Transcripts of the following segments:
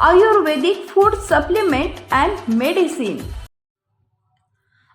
Ayurvedic food supplement and medicine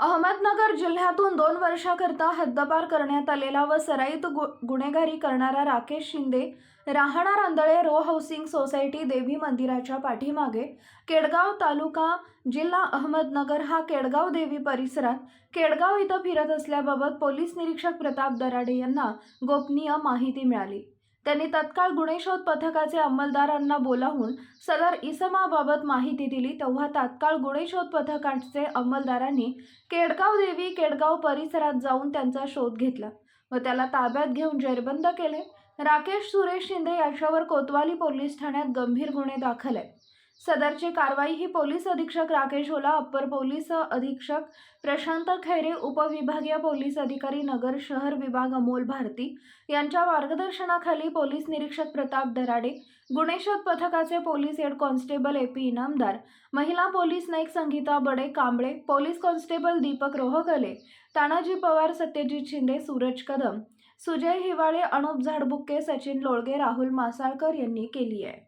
Ahmednagar जिल्ह्यातून दोन वर्षाकरता हद्दपार करण्यात आलेला व सराईत गु- गुन्हेगारी करणारा राकेश शिंदे राहणार आंधळे रो हाऊसिंग सोसायटी देवी मंदिराच्या पाठीमागे केडगाव तालुका जिल्हा अहमदनगर हा केडगाव देवी परिसरात केडगाव इथं फिरत असल्याबाबत पोलीस निरीक्षक प्रताप दराडे यांना गोपनीय माहिती मिळाली. त्यांनी तत्काळ गुणेशोध पथकाचे अंमलदारांना बोलावून सदर इसमाबाबत माहिती दिली. तेव्हा तात्काळ गुणेशोध पथकाचे अंमलदारांनी केडगाव देवी केडगाव परिसरात जाऊन त्यांचा शोध घेतला व त्याला ताब्यात घेऊन जेरबंद केले. राकेश सुरेश शिंदे याच्यावर कोतवाली पोलीस ठाण्यात गंभीर गुन्हे दाखल आहेत. सदरची कारवाई ही पोलीस अधीक्षक राकेश ओला अप्पर पोलीस अधीक्षक प्रशांत खैरे उपविभागीय पोलीस अधिकारी नगर शहर विभाग अमोल भारती यांच्या मार्गदर्शनाखाली पोलीस निरीक्षक प्रताप दराडे गुणेशोध पथकाचे police head constable A P Inamdar महिला police Naik Sangeeta Bade Kamble police constable Deepak रोहगले Tanaji Pawar Satyajit Shinde Suraj Kadam Sujay Hiwale Anup Zadbukke Sachin Lolge Rahul Masalkar यांनी केली आहे.